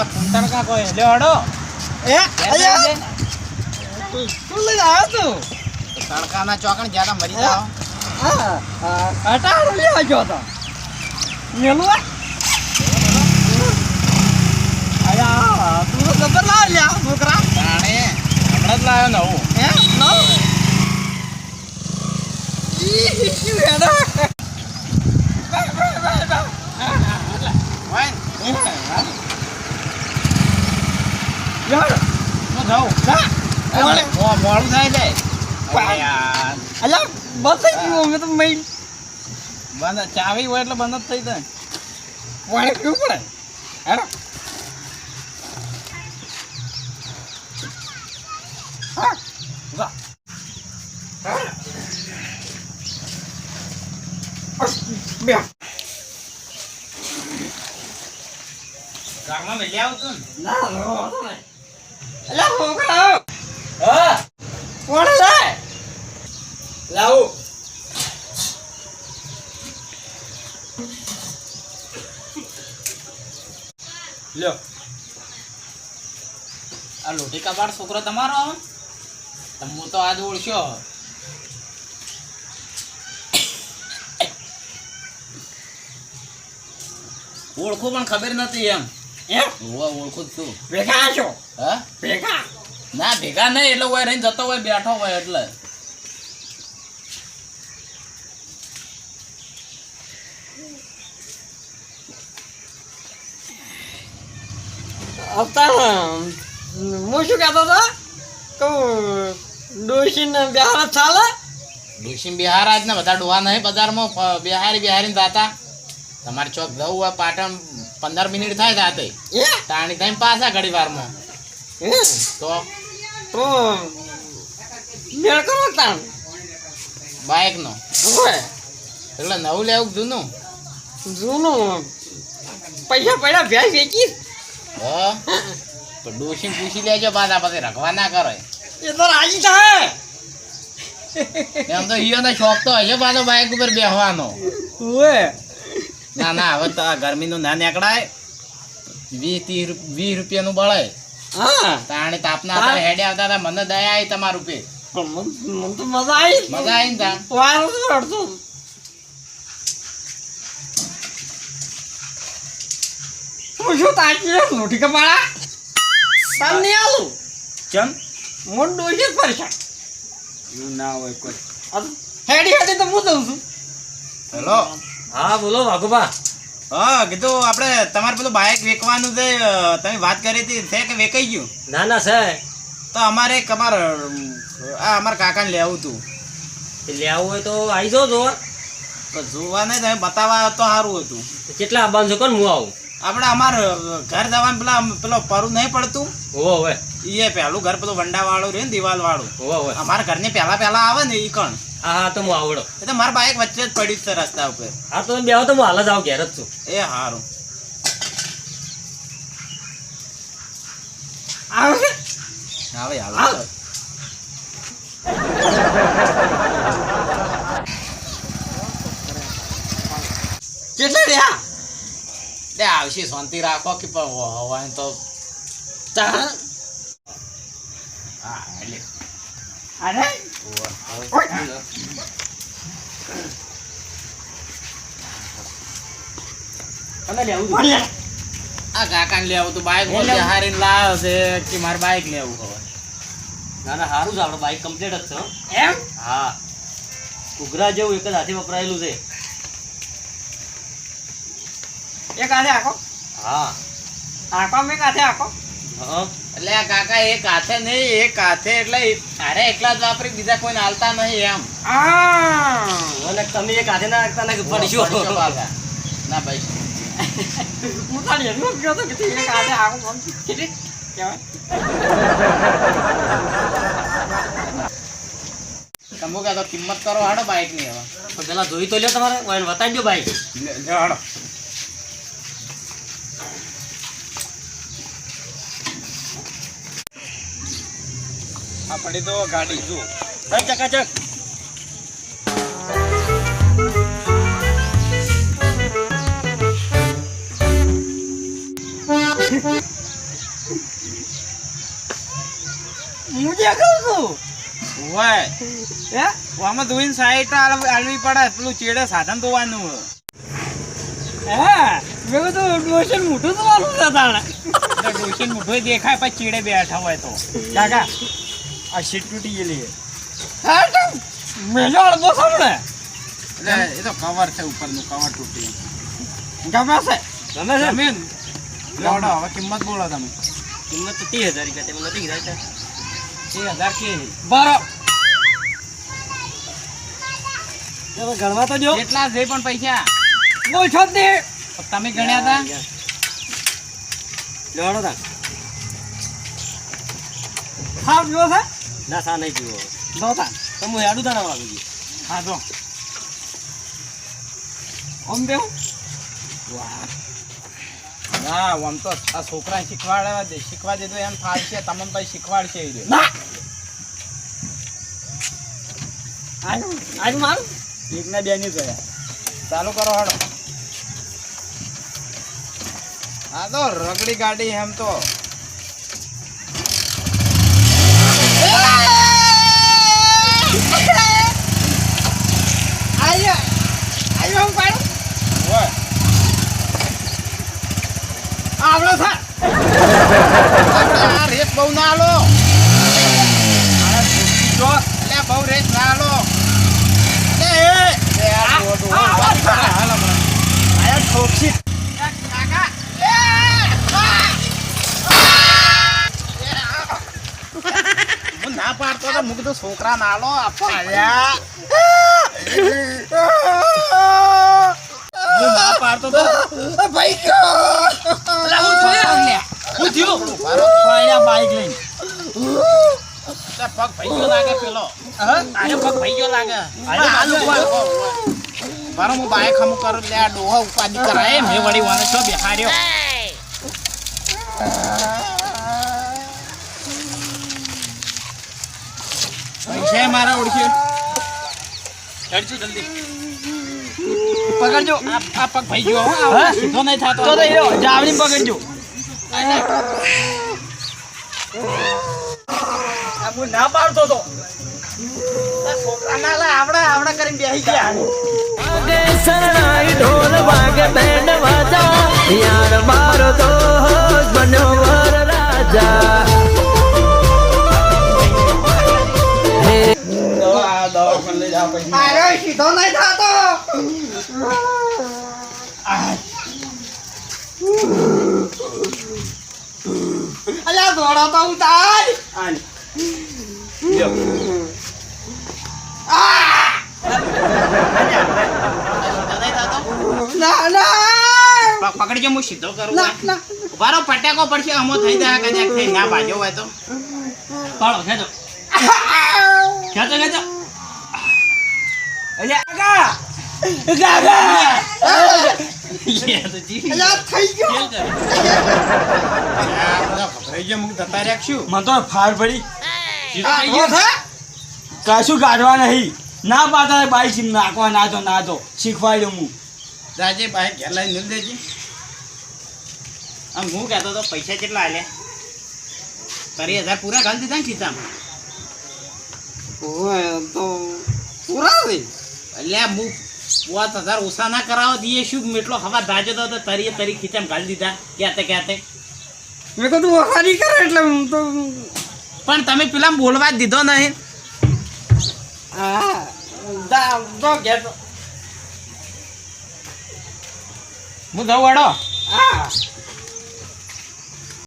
આ કુંતર કા કોઈ લ્યો હડો એ અલ્યા તું લઈને આવ્યો તું તડકાના ચોકણ જ્યાં મરી જાઓ હા અટાણું લેવા ગયો તો મેલું અલ્યા તું તો ખબર લાવ લ્યા છોકરા જાણે હમણાં જ લાવ્યો નવું હે લાવ ઈ હેડો બાય બાય બાય બાય હોય યાર હું જાઉં જા મોડું ઓલે મોડું થાય છે વાહ. અરે યાર અલ્યા બસ થઈ ગયું અમે તો મઈ બંધ ચાવી હોય એટલે બંધ જ થઈ જાય વાળે પીવું પડે હેડો હા જા બે ઘરમાં મેલી આવતું ને ના રો અલ્યા હા. કોણ લે લાવું. લ્યો. આ લોટી કબાડ છોકરો તમારો તો હું તો આજ ઓળખ્યો ઓળખું પણ ખબર નથી એમ. એમ? ઓળખું છું. બેઠા છો હા? ભેગા? ના ભેગા નહીં એટલે હોય રહીને જતો હોય બેઠો હોય એટલે. અત્યારે હું શું કહેતો હતો? કહું ડોશીને બિહાર ચાલે? ડોશીન બિહાર આજ ને બધા ડોહા નહીં બજારમાં બિહારી બિહારી દાતા તમારે ચોક જવું હોય પાટણ પંદર મિનિટ થાય રાતે. તાણી થઈને પાછા ઘડી વારમાં હે? તો? તો મેળ કરો તાણ. બાઇક નો એટલે નવું લેવું જૂનું? જૂનું. પૈસા પડ્યા ભેંસ વેચી. હા? તો ડોસીમ પૂછી લેજો પાછા પછી રખવા ના કરો. એ તો રાજી થાય. એમ તો ઈયોને શોખ તો હશે પાછો બાઇક ઉપર બેસવાનો ના ના હવે તો આ ગરમીનું ના નીકળાય. વીસ ત્રીસ વીસ રૂપિયાનું બળે હા. તાણે તાપના હતા હેડે આવતા હતા મને દયા આવી તમારું પે પણ મન મન તો મજા આવી મજા આવી તા. વાયરો તો હું શું તાકી રે કપાળા? તાર નહીં આલું? ચમ? મોટ ડોસી જ પરેશાન એવું ના હોય કોઈ. હેડી હેડી તો હું દઉં છું. હેલો. હા બોલો વાઘુબા. હા કીધું આપણે તમારે પેલું બાઇક વેચવાનું છે તમે વાત કરી હતી છે કે વેચાઈ ગયું? ના ના સાહેબ તો અમારે એક અમાર આ અમારા કાકાને લેવું હતું. આવું હોય તો આવી જાઓ જોવા. તો જોવા નહીં તમે બતાવવા તો સારું હતું. કેટલા આવવાનું છે કોણ હું આવું? આપણે અમાર ઘર જવાનું પેલા પેલો પરું નહીં પડતું. હોવો હવે. એ પહેલું ઘર પેલું વંડા વાળું રહ્યું ને દિવાલ વાળું હોવો હવે. અમારા ઘરને પહેલા પહેલા આવે ને એ કણ. હા તો હું આવડો. એ તો મારા બાઈક વચ્ચે જ પડ્યું છે રસ્તા ઉપર. હા તો બે તો હું હાલ જ આવું ઘેર જ છું. એ સારું આવે. આવે આવે. કેટલા રહ્યા તે આવશે શાંતિ રાખો કે પણ હોય તો. હા એટલે અરે લેવું આ કાકાને લેવું તો બાઇક લેવું. હારીને લાવ્યો છે કે મારે બાઇક લેવું? હવે. ના ના સારું છે આપણું બાઈક કમ્પ્લીટ જ છે એમ? હા. ઉઘરા જેવું એક જ હાથે વપરાયેલું છે. એક હાથે આખો? હા. આખો મેં હાથે આખો? હા. એટલે આ કાકા એક હાથે નહીં એક હાથે એટલે અરે એકલા જ વાપરી બીજા કોઈને હાલતા નહીં એમ. આ અને તમે એક હાથે ના રાખતા ને પડીશો. ના ભાઈ. હું તારી એટલું જ કહેતો કે એક હાથે આખો કેટલી તમે કહો તો કિંમત કરો હાડો બાઈકની હવે પેલા જોઈ તો લ્યો તમારે બતાવી દો લે હાડો. પડી તો ગાડી જો આલવી પડે. પેલું ચેડે સાધન ધોવાનું હા? મેં કીધું ડોશન મોટું ધોવાનું છે તાણે. ડોશન દેખાય પછી ચીડે બેઠા હોય તો. કાકા આ સીટ તૂટી ગયેલી મેલો અડબો સાંભળે. એટલે એ તો કવર છે ઉપરનું કવર તૂટી ગમે છે. ગમે છે? જમીન. લેવડો હવે કિંમત બોલો તમે. કિંમત તો ત્રીસ હજાર રૂપિયા તમે નથી કીધા ત્રીસ હજાર કે? બારો. ગણવા તો જો કેટલા છે પણ પૈસા. બોલ છો તમે ગણ્યા હતા? લેવાડો તા હા જો છે? ના સા નહીં પીવો. જો તા તો હું હેડું તાણા વાગું છું હા જો ઓમ દેવ ના આમ તો આ છોકરા શીખવાડવા દે શીખવા દે તો એમ ફાવશે તમામ ભાઈ શીખવાડશે એ ના. આજ માર. એક ને બે ની જોયા. ચાલુ કરો હડો હા તો રગડી ગાડી એમ તો આયો આયો હું પાડું હોય આવડો થા આપણે આ રેસ બહુ ના આલો જો એટલે બહુ રેસ ના આલો લે એ લે આ ડોહો, ડોહો, આ, વાત કરે, હાલ હમણાં. આયા shit. ના પાડતો તો મૂકી દઉં છોકરા ના આલો ના પાડતો તો ભાઈ હું થયું લે? હું થયું? પાડ્યા બાઈક લઈને પગ ભાઈ ગયો લાગે પેલો આને પગ ભાઈ ગયો લાગે. મારો હું બાઈક હમું કરું લે આ ડોહા ઉપાધિ કરાય મેં વળી વાને છો બેહાર્યો. પૈસા મારા ઓળખ્યો ચડજો જલ્દી. પકડજો આ પગ ભાઈ ગયો. આ હા? સીધો નહીં થતો. તો તો જાવડી પકડજો. આ હું ના પાડતો તો. છોકરા ના આવડા આવડે કરીને બેસી ગયા. વાગે શરણાઈ ઢોલ વાગે બેન્ડ વાજા. યાર મારો તો બન્યો વર રાજા. સીધો નહીં થતો. ના પકડજો હું સીધો કરું. વારો ના પટાકો પડશે અમો થઈ જાય કદાચ થઈ ના ભાજો હોય તો. પાડો ખેતો ખેતો ખેતો અલ્યા. કાકા કાકા? કશું કાઢવા નહીં. ના પાતા બાઈક નાખવા ના તો ના તો. શીખવાડ્યું હું. રાજે બાઈક ઘેર લઈને દેજે આમ હું કહેતો તો પૈસા કેટલા આલે તારી હજાર પૂરા ઘાલ દીધા ને ખીચામાં તો પૂરા રે અલ્યા હું પાંચ હજાર ઓછા ના કરાવો દઈએ શું? મેટલો હવા ધાજો તો તરીએ તારી ખીચામ ઘાલ દીધા ક્યાંતે ક્યાંતે? મેં કીધું વખારી કરે એટલે હું તો પણ તમે પેલા બોલવા જ દીધો નહીં. હા હું જવું વાળો